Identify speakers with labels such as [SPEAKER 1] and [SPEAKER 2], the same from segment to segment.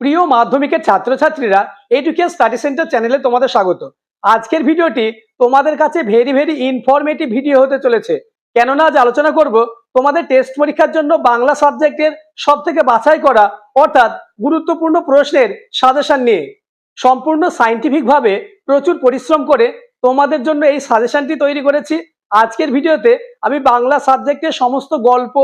[SPEAKER 1] প্রিয় মাধ্যমিকের ছাত্রছাত্রীরা এডুকেশন স্টাডি সেন্টার চ্যানেলে তোমাদের স্বাগত। আজকের ভিডিওটি তোমাদের কাছে ভেরি ভেরি ইনফরমেটিভ ভিডিও হতে চলেছে। কেননা আজ আলোচনা করব তোমাদের টেস্ট পরীক্ষার জন্য বাংলা সাবজেক্টের সব থেকে বাছাই করা, অর্থাৎ গুরুত্বপূর্ণ প্রশ্নের সাজেশন নিয়ে। সম্পূর্ণ সাইন্টিফিকভাবে প্রচুর পরিশ্রম করে তোমাদের জন্য এই সাজেশনটি তৈরি করেছি। আজকের ভিডিওতে আমি বাংলা সাবজেক্টের সমস্ত গল্প,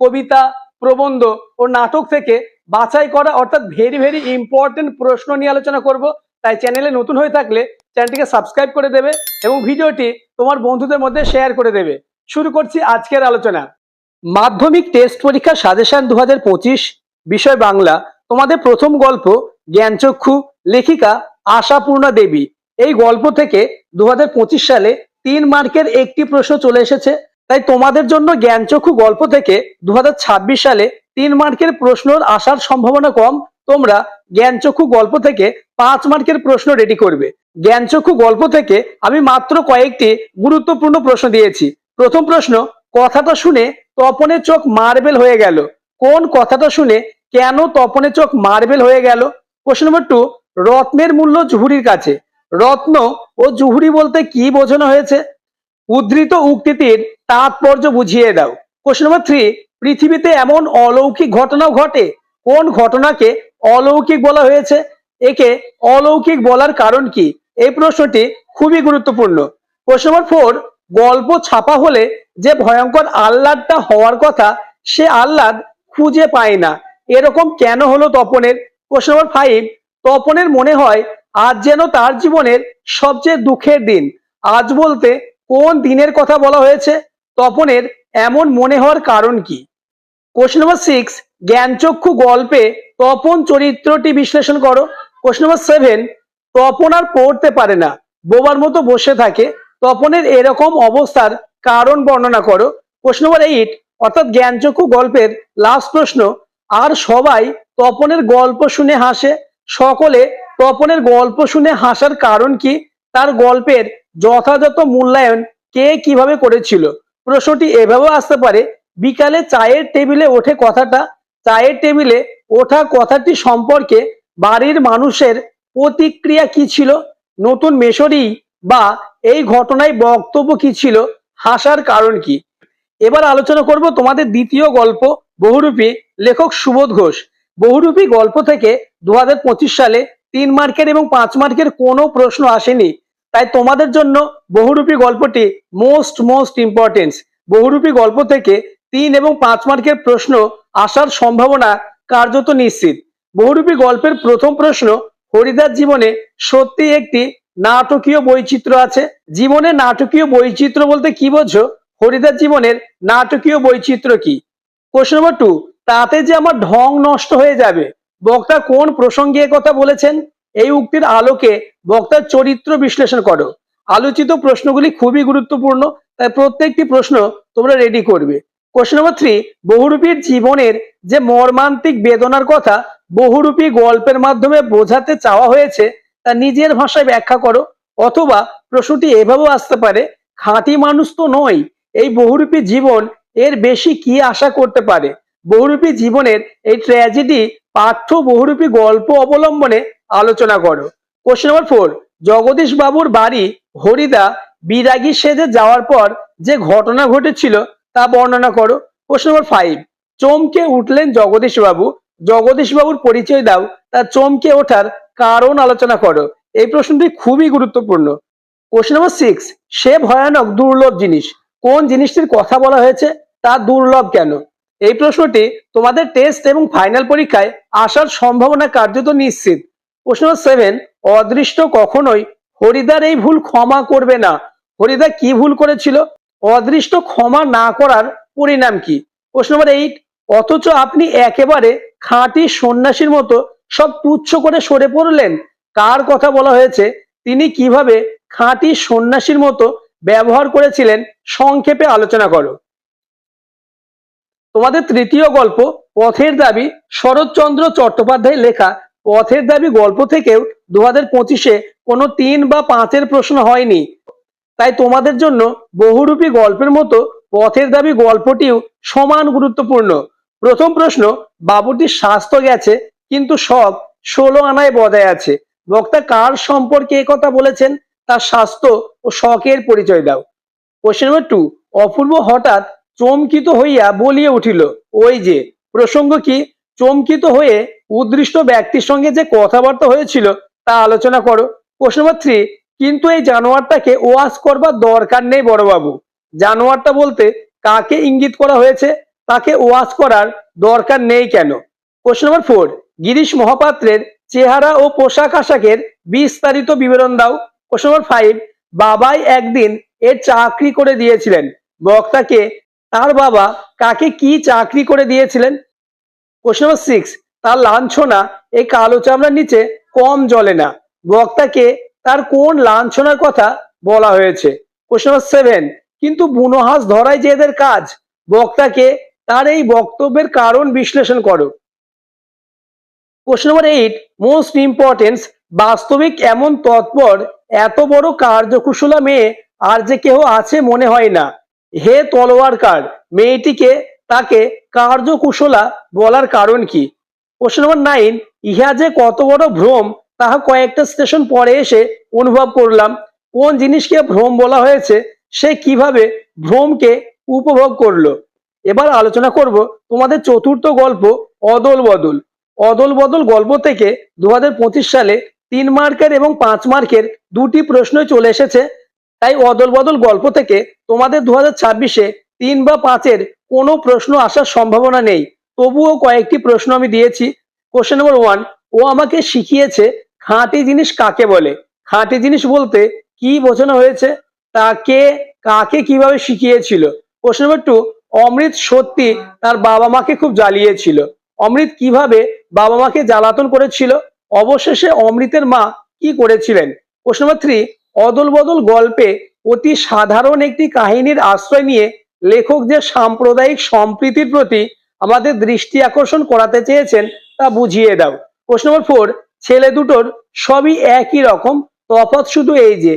[SPEAKER 1] কবিতা, প্রবন্ধ ও নাটক থেকে বাছাই করা, অর্থাৎ ভেরি ভেরি ইম্পর্টেন্ট প্রশ্ন নিয়ে আলোচনা করব। তাই চ্যানেলে নতুন হয়ে থাকলে চ্যানেলটিকে সাবস্ক্রাইব করে দেবে এবং ভিডিওটি তোমার বন্ধুদের মধ্যে শেয়ার করে দেবে। শুরু করছি আজকের আলোচনা। মাধ্যমিক টেস্ট পরীক্ষা সাজেশন দু হাজার পঁচিশ, বিষয় বাংলা। তোমাদের প্রথম গল্প, জ্ঞানচক্ষু, লেখিকা আশাপূর্ণা দেবী। এই গল্প থেকে দু হাজার পঁচিশ সালে তিন মার্কের একটি প্রশ্ন চলে এসেছে। তাই তোমাদের জন্য জ্ঞানচক্ষু গল্প থেকে দু হাজার ছাব্বিশ সালে তিন মার্কের প্রশ্নর আসার সম্ভাবনা কম। তোমরা জ্ঞানচক্ষু গল্প থেকে পাঁচ মার্কের প্রশ্ন রেডি করবে। জ্ঞানচক্ষু গল্প থেকে আমি মাত্র কয়েকটি গুরুত্বপূর্ণ প্রশ্ন দিয়েছি। প্রথম প্রশ্ন, কথাটা শুনে তপনের চোখ মার্বেল হয়ে গেল। কোন কথাটা শুনে কেন তপনের চোখ মার্বেল হয়ে গেল? প্রশ্ন নম্বর টু রত্নের মূল্য জুহুরির কাছে। রত্ন ও জুহুরি বলতে কি বোঝানো হয়েছে? উদ্ধৃত উক্তিটির তাৎপর্য বুঝিয়ে দাও। কোশ্চেন নম্বর থ্রি পৃথিবীতে এমন অলৌকিক ঘটনাও ঘটে? কোন ঘটনাকে অলৌকিক বলা হয়েছে? একে অলৌকিক বলার কারণ কি? এই প্রশ্নটি খুবই গুরুত্বপূর্ণ। প্রশ্ন নম্বর ফোর গল্প ছাপা হলে যে ভয়ঙ্কর আহ্লাদটা হওয়ার কথা, সে আহ্লাদ খুঁজে পায় না। এরকম কেন হলো তপনের? প্রশ্ন নম্বর ফাইভ তপনের মনে হয়, আজ যেন তার জীবনের সবচেয়ে দুঃখের দিন। আজ বলতে কোন দিনের কথা বলা হয়েছে? তপনের এমন মনে হওয়ার কারণ কি? কোশ্চেন নম্বর সিক্স জ্ঞানচক্ষু গল্পে তপন চরিত্রটি বিশ্লেষণ করো। কোশ্চেন নম্বর সেভেন তপন আর পড়তে পারে না, বোবার মতো বসে থাকে। তপনের এরকম অবস্থার কারণ বর্ণনা করো। প্রশ্ন নম্বর এইট অর্থাৎ জ্ঞানচক্ষু গল্পের লাস্ট প্রশ্ন, আর সবাই তপনের গল্প শুনে হাসে? সকলে তপনের গল্প শুনে হাসার কারণ কি? তার গল্পের যথাযথ মূল্যায়ন কে কীভাবে করেছিল? প্রশ্নটি এভাবেও আসতে পারে, বিকালে চায়ের টেবিলে ওঠে কথাটা, চায়ের টেবিলে ওঠা কথাটি সম্পর্কে বাড়ির মানুষের প্রতিক্রিয়া কি ছিল? নতুন মেশরি বা এই ঘটনায় বক্তব্য কি ছিল? হাসার কারণ কি? এবার আলোচনা করব তোমাদের দ্বিতীয় গল্প, বহুরূপী লেখক সুবোধ ঘোষ। বহুরূপী গল্প থেকে দু হাজার পঁচিশ সালে তিন মার্কের এবং পাঁচ মার্কের কোনো প্রশ্ন আসেনি। তাই তোমাদের জন্য বহুরূপী গল্পটি মোস্ট মোস্ট ইম্পর্টেন্স বহুরূপী গল্প থেকে তিন এবং পাঁচ মার্কের প্রশ্ন আসার সম্ভাবনা কার্যত নিশ্চিত। বহুরূপী গল্পের প্রথম প্রশ্ন হরিদার জীবনে সত্যি একটি নাটকীয় বৈচিত্র্য আছে? জীবনে নাটকীয় বৈচিত্র্য বলতে কি বোঝো? হরিদার জীবনের নাটকীয় বৈচিত্র্য কি? কোশ্চেন নম্বর টু তাতে যে আমার ঢং নষ্ট হয়ে যাবে, বক্তা কোন প্রসঙ্গে কথা বলেছেন? এই উক্তির আলোকে বক্তার চরিত্র বিশ্লেষণ করো। আলোচিত প্রশ্নগুলি খুবই গুরুত্বপূর্ণ, তাই প্রত্যেকটি প্রশ্ন তোমরা রেডি করবে। কোশ্চেন নম্বর থ্রি বহুরূপীর জীবনের যে মর্মান্তিক বেদনার কথা বহুরূপী গল্পের মাধ্যমে বোঝাতে চাওয়া হয়েছে, তা নিজের ভাষায় ব্যাখ্যা করো, অথবা প্রশ্নটি এভাবেও আসতে পারে, খাঁটি মানুষ তো নয় এই বহুরূপী জীবন এর বেশি কি আশা করতে পারে? বহুরূপী জীবনের এই ট্র্যাজেডি পাঠ্য বহুরূপী গল্প অবলম্বনে আলোচনা করো। কোশ্চেন নম্বর ফোর জগদীশ বাবুর বাড়ি হরিদা বিরাগী সেজে যাওয়ার পর যে ঘটনা ঘটেছিল তা বর্ণনা করো। কোশ্চেন নম্বর ফাইভ চমকে উঠলেন জগদীশ বাবু। জগদীশ বাবুর পরিচয় দাও তার চমকে ওঠার কারণ আলোচনা করো। এই প্রশ্নটি খুবই গুরুত্বপূর্ণ। কোশ্চেন নম্বর সিক্স সে ভয়ানক দুর্লভ জিনিস, কোন জিনিসটির কথা বলা হয়েছে, তা দুর্লভ কেন? এই প্রশ্নটি তোমাদের টেস্ট এবং ফাইনাল পরীক্ষায় আসার সম্ভাবনা কার্যত নিশ্চিত। প্রশ্ন সেভেন অদৃষ্ট কখনোই হরিদার এই ভুল ক্ষমা করবে না। হরিদা কি ভুল করেছিল? অদৃষ্ট ক্ষমা না করার পরিণাম কি? প্রশ্ন নম্বর এইট অথচ আপনি একেবারে খাঁটি সন্ন্যাসীর মতো সব তুচ্ছ করে সরে পড়লেন। কার কথা বলা হয়েছে? তিনি কীভাবে খাঁটি সন্ন্যাসীর মতো ব্যবহার করেছিলেন? সংক্ষেপে আলোচনা করো। তোমাদের তৃতীয় গল্প পথের দাবি শরৎচন্দ্র চট্টোপাধ্যায় লেখা পথের দাবি গল্প থেকেও দু হাজার পঁচিশে কোনো তিন বা পাঁচের প্রশ্ন হয়নি। তাই তোমাদের জন্য বহুরূপী গল্পের মতো পথের দাবি গল্পটিও সমান গুরুত্বপূর্ণ। প্রথম প্রশ্ন, বাবুটির স্বাস্থ্য গেছে, কিন্তু সব ষোলো আনায় বজায় আছে। বক্তা কার সম্পর্কে কথা বলেছেন? তার স্বাস্থ্য ও শখের পরিচয় দাও। কোশ্চেন নাম্বার টু অপূর্ব হঠাৎ চমকিত হইয়া বলিয়া উঠিল, ওই যে, প্রসঙ্গ কি? চমকিত হয়ে উদৃষ্ট ব্যক্তির সঙ্গে যে কথাবার্তা হয়েছিল তা আলোচনা করো। নাম্বার থ্রি কিন্তু এই জানোয়ারটাকে ওয়াশ করবার দরকার নেই বড়বাবু। জানোয়ারটা বলতে কাকে ইঙ্গিত করা হয়েছে, তাকে ওয়াশ করার দরকার নেই কেন? কোশ্চেন নাম্বার ফোর গিরিশ মহাপাত্রের চেহারা ও পোশাক আশাকের বিস্তারিত বিবরণ দাও। কোশ্চেন নাম্বার ফাইভ বাবাই একদিন এর চাকরি করে দিয়েছিলেন। বক্তাকে তার বাবা কাকে কি চাকরি করে দিয়েছিলেন? কোশ্চেন নাম্বার সিক্স তার লাঞ্ছনা, এই কালো চামড়ার নিচে কম জ্বলে না। বক্তাকে তার কোন লাঞ্ছনার কথা বলা হয়েছে? কোশ্চেন নাম্বার সেভেন কিন্তু বুনো হাঁস ধরাই যে এদের কাজ? বক্তাকে তার এই বক্তব্যের কারণ বিশ্লেষণ করো। Question number eight most importance বাস্তবিক এমন তৎপর, এত বড় কার্যকুশলা মেয়ে আর যে কেহ আছে মনে হয় না। হে তলোয়ারকার, মেয়েটিকে তাকে কার্যকুশলা বলার কারণ কি? কোশ্চেন নম্বর নাইন ইহা যে কত বড় ভ্রম, তাহা কয়েকটা স্টেশন পরে এসে অনুভব করলাম। কোন জিনিসকে ভ্রম বলা হয়েছে, সে কীভাবে ভ্রমকে উপভোগ করল? এবার আলোচনা করব তোমাদের চতুর্থ গল্প, অদল বদল। অদল বদল গল্প থেকে দু হাজার পঁচিশ সালে তিন মার্কের এবং পাঁচ মার্কের দুটি প্রশ্নই চলে এসেছে। তাই অদল বদল গল্প থেকে তোমাদের দু হাজার তিন বা পাঁচের কোনো প্রশ্ন আসার সম্ভাবনা নেই। তবুও কয়েকটি প্রশ্ন আমি দিয়েছি। কোশ্চেন নম্বর ওয়ান ও আমাকে শিখিয়েছে খাঁটি জিনিস কাকে বলে? খাঁটি জিনিস বলতে কি বোঝানো হয়েছে? তাকে, কাকে কীভাবে শিখিয়েছিল? কোশ্চেন নম্বর টু অমৃত সত্যি তার বাবা মাকে খুব জ্বালিয়েছিল। অমৃত কীভাবে বাবা মাকে জ্বালাতন করেছিল? অবশেষে অমৃতের মা কি করেছিলেন? প্রশ্ন নম্বর থ্রি অদল বদল গল্পে অতি সাধারণ একটি কাহিনীর আশ্রয় নিয়ে লেখক যে সাম্প্রদায়িক সম্প্রীতির প্রতি আমাদের দৃষ্টি আকর্ষণ করাতে চেয়েছেন, তা বুঝিয়ে দাও। প্রশ্ন নম্বর ফোর ছেলে দুটোর সবই একই রকম? তফাৎ শুধু এই যে,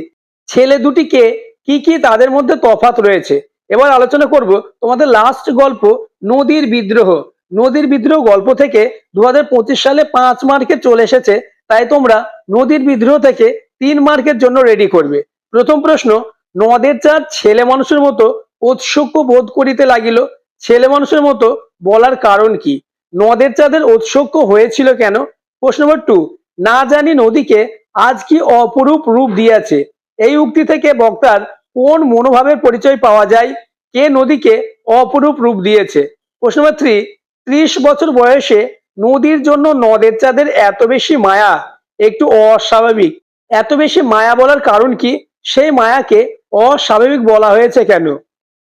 [SPEAKER 1] ছেলে দুটিকে কি কি তাদের মধ্যে তফাৎ রয়েছে? এবার আলোচনা করব তোমাদের লাস্ট গল্প, নদীর বিদ্রোহ। নদীর বিদ্রোহ গল্প থেকে দু হাজার পঁচিশ সালে পাঁচ মার্কে চলে এসেছে, তাই তোমরা নদীর বিদ্রোহ থেকে তিন মার্কের জন্য রেডি করবে। প্রথম প্রশ্ন, নদের চাঁদ ছেলে মানুষের মতো ঔৎসুক্য বোধ করিতে লাগিল, ছেলে মানুষের মতো বলার কারণ কি? নদের চাঁদের ঔৎসুক্য হয়েছিল কেন? প্রশ্ন নম্বর টু না জানি নদীকে আজ কি অপরূপ রূপ দিয়েছে। এই উক্তি থেকে বক্তার কোন মনোভাবের পরিচয় পাওয়া যায়? কে নদীকে অপরূপ রূপ দিয়েছে? প্রশ্ন নম্বর থ্রি ত্রিশ বছর বয়সে নদীর জন্য নদের চাঁদের এত বেশি মায়া? একটু অস্বাভাবিক। এত বেশি মায়া বলার কারণ কি? সেই মায়াকে অস্বাভাবিক বলা হয়েছে কেন?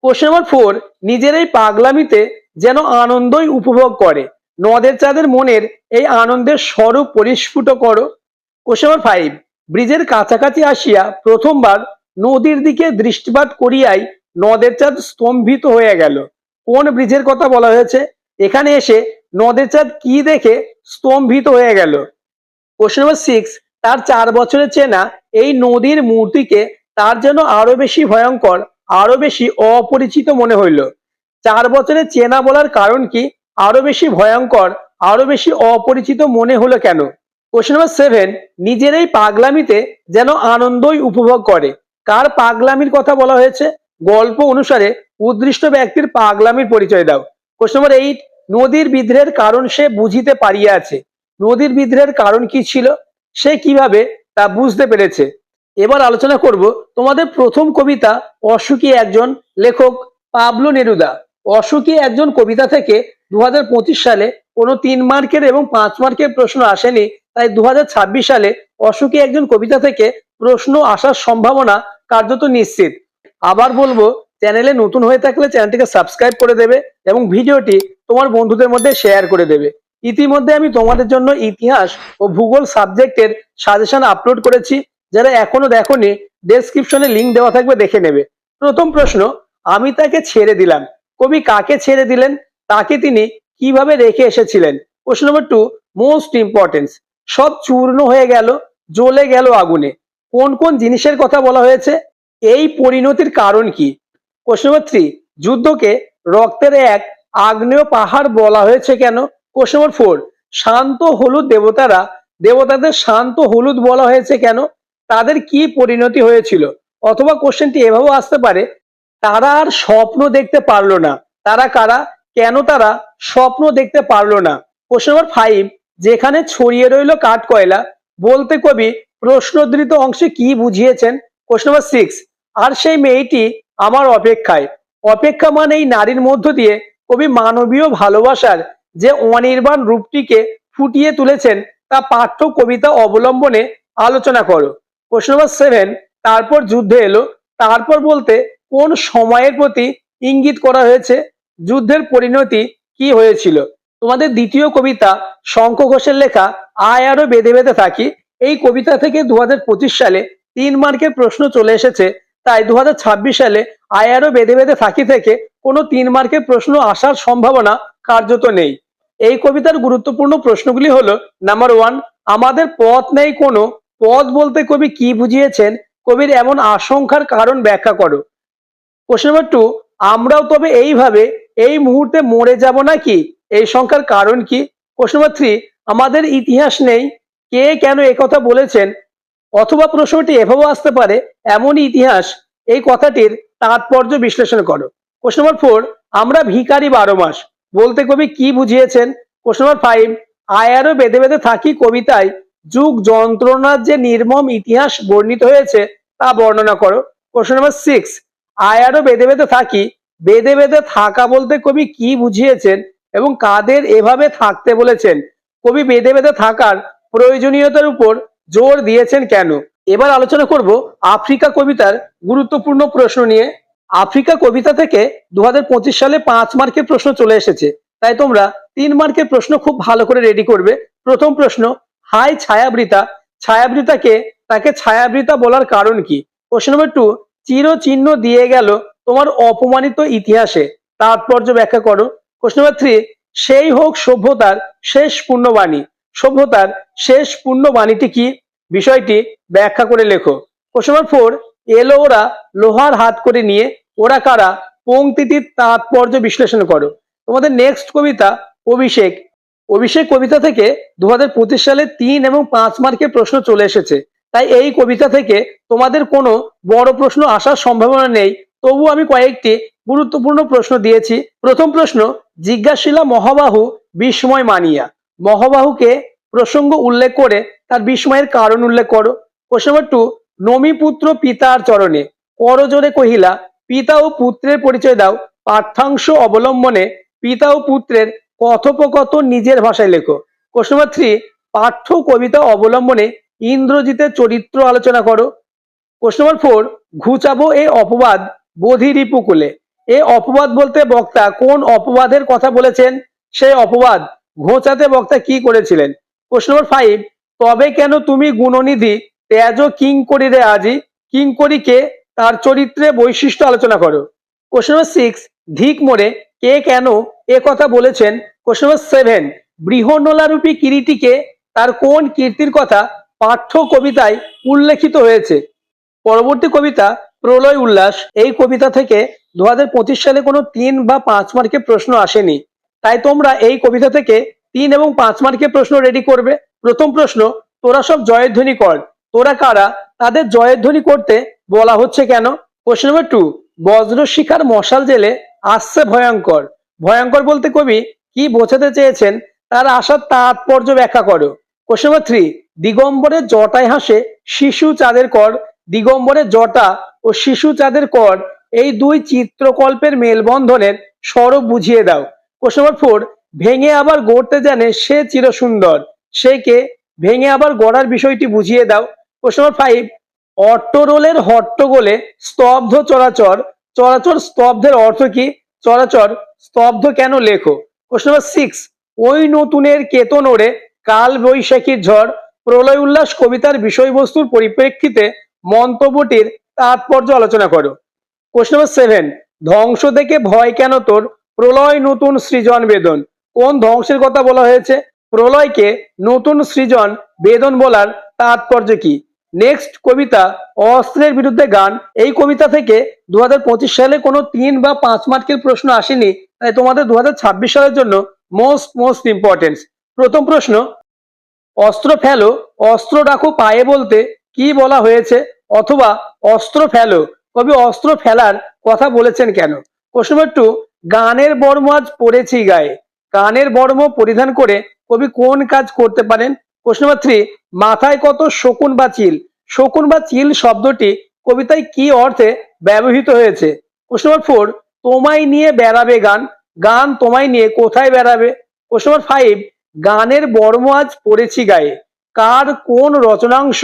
[SPEAKER 1] কোশ্চেন নম্বর ফোর নিজের এই পাগলামিতে যেন আনন্দই উপভোগ করে। নদের চাঁদের মনের এই আনন্দের স্বরূপ পরিস্ফুট করো। কোশ্চেন নম্বর ফাইভ ব্রিজের কাছাকাছি আসিয়া প্রথমবার নদীর দিকে দৃষ্টিপাত করিয়াই নদের চাঁদ স্তম্ভিত হয়ে গেল। কোন ব্রিজের কথা বলা হয়েছে? এখানে এসে নদের চাঁদ কি দেখে স্তম্ভিত হয়ে গেল? কোশ্চেন নম্বর সিক্স তার চার বছরের চেনা এই নদীর মূর্তিকে তার যেন আরও বেশি ভয়ঙ্কর আরও বেশি অপরিচিত মনে হইল। চার বছরের চেনা বলার কারণ কি? আরও বেশি ভয়ঙ্কর, আরও বেশি অপরিচিত মনে হলো কেন? কোশ্চেন নাম্বার সেভেন নিজের এই পাগলামিতে যেন আনন্দই উপভোগ করে। কার পাগলামির কথা বলা হয়েছে? গল্প অনুসারে উদ্দৃষ্ট ব্যক্তির পাগলামির পরিচয় দাও। কোশ্চেন নাম্বার এইট নদীর বিদ্রোহের কারণ সে বুঝিতে পারিয়া আছে নদীর বিদ্রোহের কারণ কি ছিল? সে কীভাবে তা বুঝতে পেরেছে? এবার আলোচনা করব তোমাদের প্রথম কবিতা অসুখী একজন লেখক পাবলো নেরুদা। অসুখী একজন কবিতা থেকে দু হাজার পঁচিশ সালে কোনো তিন মার্কের এবং পাঁচ মার্কের প্রশ্ন আসেনি, তাই দু হাজার ছাব্বিশ সালে অসুখী একজন কবিতা থেকে প্রশ্ন আসার সম্ভাবনা কার্যত নিশ্চিত। আবার বলব, চ্যানেলে নতুন হয়ে থাকলে চ্যানেলটিকে সাবস্ক্রাইব করে দেবে এবং ভিডিওটি তোমার বন্ধুদের মধ্যে শেয়ার করে দেবে। ইতিমধ্যে আমি তোমাদের জন্য ইতিহাস ও ভূগোল সাবজেক্টের সাজেশন আপলোড করেছি। যারা এখনও দেখোনি ডেসক্রিপশনে লিংক দেওয়া থাকবে, দেখে নেবে। প্রথম প্রশ্ন, আমি তাকে ছেড়ে দিলাম। কবি কাকে ছেড়ে দিলেন? তাকে তিনি কীভাবে রেখে এসেছিলেন? প্রশ্ন নম্বর টু মোস্ট ইম্পর্টেন্স সব চূর্ণ হয়ে গেল, জ্বলে গেল আগুনে। কোন কোন জিনিসের কথা বলা হয়েছে? এই পরিণতির কারণ কি? কোশ্চেন নম্বর থ্রি যুদ্ধকে রক্তের এক আগ্নেয় পাহাড় বলা হয়েছে কেন? কোশ্চেন নম্বর ফোর শান্ত হলুদ দেবতারা, দেবতাদের শান্ত হলুদ বলা হয়েছে কেন? তাদের কি পরিণতি হয়েছিল? অথবা কোশ্চেনটি এভাবেও আসতে পারে, তারা আর স্বপ্ন দেখতে পারল না। তারা কারা? কেন তারা স্বপ্ন দেখতে পারল না? কোশ্চেন নাম্বার ফাইভ যেখানে ছড়িয়ে রইল কাঠ কয়লা, বলতে কবি প্রশ্নোদ্ধৃত অংশে কি বুঝিয়েছেন? কোশ্চেন নাম্বার সিক্স আর সেই মেয়েটি আমার অপেক্ষায়। অপেক্ষা মানে এই নারীর মধ্য দিয়ে কবি মানবীয় ভালোবাসার যে অনির্বাণ রূপটিকে ফুটিয়ে তুলেছেন, তা পাঠ্য কবিতা অবলম্বনে আলোচনা করো। কোশ্চেন নাম্বার সেভেন তারপর যুদ্ধে এলো। তারপর বলতে কোন সময়ের প্রতি ইঙ্গিত করা হয়েছে? যুদ্ধের পরিণতি কি হয়েছিল? তোমাদের দ্বিতীয় কবিতা শঙ্খ ঘোষের লেখা, আয় আরও বেঁধে বেঁধে থাকি। এই কবিতা থেকে দুহাজার পঁচিশ সালে তিন মার্কের প্রশ্ন চলে এসেছে। তাই দু হাজার ছাব্বিশ সালে আয় আরও বেঁধে বেঁধে থাকি থেকে কোনো তিন মার্কের প্রশ্ন আসার সম্ভাবনা কার্যত নেই। এই কবিতার গুরুত্বপূর্ণ প্রশ্নগুলি হলো নাম্বার ওয়ান আমাদের পথ নেই কোনো পথ বলতে কবি কি বুঝিয়েছেন? কবির এমন আশঙ্কার কারণ ব্যাখ্যা করো। কোশ্চেন নাম্বার টু আমরাও তবে এইভাবে এই মুহূর্তে মরে যাব নাকি? এই সংখ্যার কারণ কি? কোশ্চেন নাম্বার থ্রি আমাদের ইতিহাস নেই। কে কেন কথা বলেছেন? অথবা প্রশ্নটি এভাবেও আসতে পারে, এমনই ইতিহাস। এই কথাটির তাৎপর্য বিশ্লেষণ করো। কোশ্চেন নাম্বার ফোর আমরা ভিখারি বারো মাস। বলতে কবি কি বুঝিয়েছেন? কোশ্চেন নাম্বার ফাইভ আয়ারও বেঁধে বেঁধে থাকি কবিতায়। যুগ যন্ত্রণার যে নির্মম ইতিহাস বর্ণিত হয়েছে, তা বর্ণনা করো। কোশ্চেন নাম্বার সিক্স আয়ারও বেঁধে বেঁধে থাকি। বেঁধে বেঁধে থাকা বলতে কবি কি বুঝিয়েছেন এবং কাদের এভাবে থাকতে বলেছেন? কবি বেঁধে বেঁধে থাকার প্রয়োজনীয়তার উপর জোর দিয়েছেন কেন? এবার আলোচনা করব আফ্রিকা কবিতার গুরুত্বপূর্ণ প্রশ্ন নিয়ে। আফ্রিকা কবিতা থেকে দু হাজার পঁচিশ সালে পাঁচ মার্কের প্রশ্ন চলে এসেছে। তাই তোমরা তিন মার্কের প্রশ্ন খুব ভালো করে রেডি করবে। প্রথম প্রশ্ন হাই ছায়াবৃতা। ছায়াবৃতাকে তাকে ছায়াবৃতা বলার কারণ কি? প্রশ্ন নম্বর টু চিরচিহ্ন দিয়ে গেল তোমার অপমানিত ইতিহাসে। তাৎপর্য ব্যাখ্যা করো। কোশ্চেন নম্বর থ্রি সেই হোক সভ্যতার শেষ পূর্ণবাণী। সভ্যতার শেষ পূর্ণবাণীটি কি? বিষয়টি ব্যাখ্যা করে লেখো। প্রশ্ন নম্বর ফোর এলো ওরা লোহার হাত করে নিয়ে, ওরা কারা? পংক্তিটির তাৎপর্য বিশ্লেষণ করো। তোমাদের নেক্সট কবিতা, অভিষেক অভিষেক কবিতা থেকে দু হাজার পঁচিশ সালে তিন এবং পাঁচ মার্কের প্রশ্ন চলে এসেছে। তাই এই কবিতা থেকে তোমাদের কোনো বড় প্রশ্ন আসার সম্ভাবনা নেই। তবু আমি কয়েকটি গুরুত্বপূর্ণ প্রশ্ন দিয়েছি। প্রথম প্রশ্ন, জিজ্ঞাসীলা মহাবাহু বিস্ময় মানিয়া। মহাবাহুকে প্রসঙ্গ উল্লেখ করে তার বিস্ময়ের কারণ উল্লেখ করো। কোশ্চেন নম্বর টু নমিপুত্র পিতার চরণে। করজোরে কহিলা, পিতা ও পুত্রের পরিচয় দাও। পাঠ্যাংশ অবলম্বনে, পিতা ও পুত্রের কথোপকথন নিজের ভাষায় লেখো। কোশ্চেন নম্বর থ্রি পাঠ্য কবিতা অবলম্বনে ইন্দ্রজিতের চরিত্র আলোচনা করো। কোশ্চেন নম্বর ফোর ঘুচাবো এ অপবাদ বোধি রিপুকুলে এ অপবাদ বলতে বক্তা কোন অপবাদের কথা বলেছেন? সেই অপবাদ ঘোচাতে বক্তা কি করেছিলেন? কোশ্চেন নম্বর ফাইভ তবে কেন তুমি গুণনিধি তেজ কিং করি রে আজি? কিং করি কে? তার চরিত্রে বৈশিষ্ট্য আলোচনা করো। কোশ্চেন নম্বর সিক্স ধিক মোড়ে কে কেন এ কথা বলেছেন কোশ্চেন নম্বর সেভেন বৃহন্নলারূপী কিরিটিকে তার কোন কীর্তির কথা পাঠ্য কবিতায় উল্লেখিত হয়েছে? পরবর্তী কবিতা প্রলয় উল্লাস, এই কবিতা থেকে দু হাজার পঁচিশ সালে কোনো তিন বা পাঁচ মার্কের প্রশ্ন আসেনি। তাই তোমরা এই কবিতা থেকে তিন এবং পাঁচ মার্কের প্রশ্ন রেডি করবে। প্রথম প্রশ্ন, তোরা সব জয়ধ্বনি কর। তোরা কারা? তাদের জয়ধ্বনি করতে বলা হচ্ছে কেন? কোশ্চেন নম্বর টু বজ্র শিখার মশাল জেলে আসছে ভয়ঙ্কর। ভয়ঙ্কর বলতে কবি কি বোঝাতে চেয়েছেন তার আসার তাৎপর্য ব্যাখ্যা করো। কোশ্চেন নম্বর থ্রি দিগম্বরের জটায় হাসে শিশু চাঁদের কর। দিগম্বরের জটা ও শিশু চাঁদের কর এই দুই চিত্রকল্পের মেলবন্ধনের স্বরূপ বুঝিয়ে দাও। কোশ্চেন নম্বর ফোর ভেঙে আবার গড়তে জানে সে চিরসুন্দর। সে কে? ভেঙে আবার গড়ার বিষয়টি বুঝিয়ে দাও। কোশ্চেন নম্বর ফাইভ অট্টরোলের হট্টগোলে স্তব্ধ চরাচর। চরাচর স্তব্ধের অর্থ কি? চরাচর স্তব্ধ কেন লেখো? কোশ্চেন নম্বর সিক্স ওই নতুনের কেতন ওড়ে কাল বৈশাখীর ঝড়। প্রলয় উল্লাস কবিতার বিষয়বস্তুর পরিপ্রেক্ষিতে মন্তব্যটির তাৎপর্য আলোচনা করো। কোশ্চেন নম্বর সেভেন ধ্বংস থেকে ভয় কেন তোর? প্রলয় নতুন সৃজন বেদন। কোন ধ্বংসের কথা বলা হয়েছে? প্রলয়কে নতুন সৃজন বেদন বলার তাৎপর্য কি? নেক্সট কবিতা, অস্ত্রের বিরুদ্ধে গান। এই কবিতা থেকে দু হাজার পঁচিশ সালে কোনো তিন বা পাঁচ মার্কের প্রশ্ন আসেনি। তাই তোমাদের দু হাজার ছাব্বিশ সালের জন্য মোস্ট মোস্ট ইম্পর্টেন্স প্রথম প্রশ্ন, অস্ত্র ফেলো, অস্ত্র রাখো পায়ে বলতে কি বলা হয়েছে? অথবা অস্ত্র ফেলো, কবি অস্ত্র ফেলার কথা বলেছেন কেন? প্রশ্ন নম্বর টু গানের বর্ম আজ পড়েছি গায়ে। গানের বর্ম পরিধান করে কবি কোন কাজ করতে পারেন? প্রশ্ন নম্বর থ্রি মাথায় কত শকুন বা চিল? শকুন বা চিল শব্দটি কবিতায় কি অর্থে ব্যবহৃত হয়েছে? প্রশ্ন নম্বর ফোর তোমায় নিয়ে বেড়াবে গান। গান তোমায় নিয়ে কোথায় বেড়াবে? প্রশ্ন নম্বর ফাইভ গানের বর্ম আজ পড়েছি গায়ে। কার কোন রচনাংশ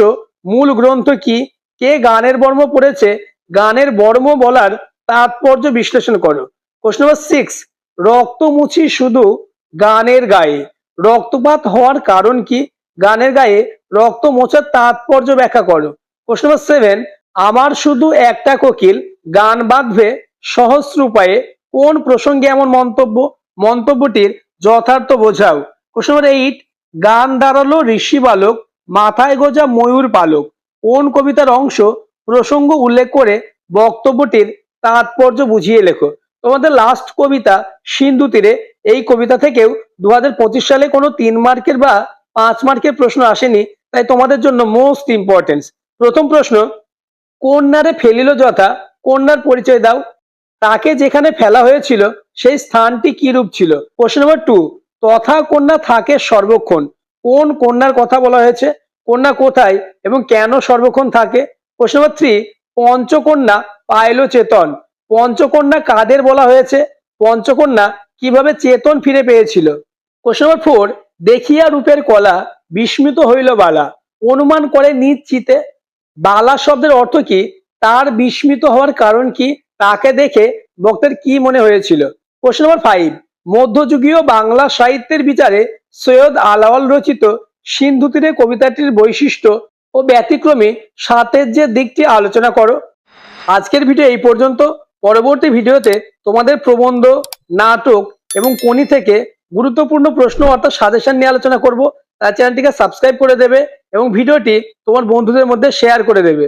[SPEAKER 1] মূল গ্রন্থ কি? কে গানের বর্ম পড়েছে? গানের বর্ম বলার তাৎপর্য বিশ্লেষণ করো। প্রশ্ন নম্বর সিক্স রক্ত মুছি শুধু গানের গায়ে। রক্তপাত হওয়ার কারণ কি? গানের গায়ে রক্ত মোছার তাৎপর্য ব্যাখ্যা করো প্রশ্ন নম্বর সেভেন আমার শুধু একটা কোকিল, গান বাঁধবে সহস্র উপায়ে, কোন প্রসঙ্গে এমন মন্তব্য? মন্তব্যটির যথার্থ বোঝাও। প্রশ্ন নম্বর এইট গান দাঁড়াল ঋষি বালক, মাথায় গোজা ময়ূর পালক। কোন কবিতার অংশ প্রসঙ্গ উল্লেখ করে বক্তব্যটির তাৎপর্য বুঝিয়ে লেখো। তোমাদের লাস্ট কবিতা সিন্ধু তীরে, এই কবিতা থেকেও দু হাজার পঁচিশ সালে কোনো তিন মার্কের বা পাঁচ মার্কের প্রশ্ন আসেনি, তাই তোমাদের জন্য মোস্ট ইম্পর্টেন্স প্রথম প্রশ্ন, কন্যারে ফেলিল যথা, কন্যার পরিচয় দাও। তাকে যেখানে ফেলা হয়েছিল, সেই স্থানটি কি রূপ ছিল? প্রশ্ন নম্বর টু তথা কন্যা থাকে সর্বক্ষণ। কোন কন্যার কথা বলা হয়েছে? কন্যা কোথায় এবং কেন সর্বক্ষণ থাকে? প্রশ্ন নম্বর থ্রি পঞ্চকন্যা পাইল চেতন। পঞ্চকন্যা কাদের বলা হয়েছে? পঞ্চকন্যা কীভাবে চেতন ফিরে পেয়েছিল? কোশ্চেন নম্বর ফোর দেখিয়া রূপের কলা বিস্মিত হইল বালা। অনুমান করে নিজ বালা শব্দের অর্থ কি? তার বিস্মিত হওয়ার কারণ কি? তাকে দেখে ভক্তের কি মনে হয়েছিল? কোশ্চেন নম্বর ফাইভ মধ্যযুগীয় বাংলা সাহিত্যের বিচারে সৈয়দ আলাওয়াল রচিত সিন্ধু তীরে কবিতাটির বৈশিষ্ট্য ও ব্যতিক্রমী সাতের যে দিকটি আলোচনা করো। আজকের ভিডিও এই পর্যন্ত। পরবর্তী ভিডিওতে তোমাদের প্রবন্ধ, নাটক এবং কোনি থেকে গুরুত্বপূর্ণ প্রশ্ন অর্থাৎ সাজেশন নিয়ে আলোচনা করব। তার চ্যানেলটিকে সাবস্ক্রাইব করে দেবে এবং ভিডিওটি তোমার বন্ধুদের মধ্যে শেয়ার করে দেবে।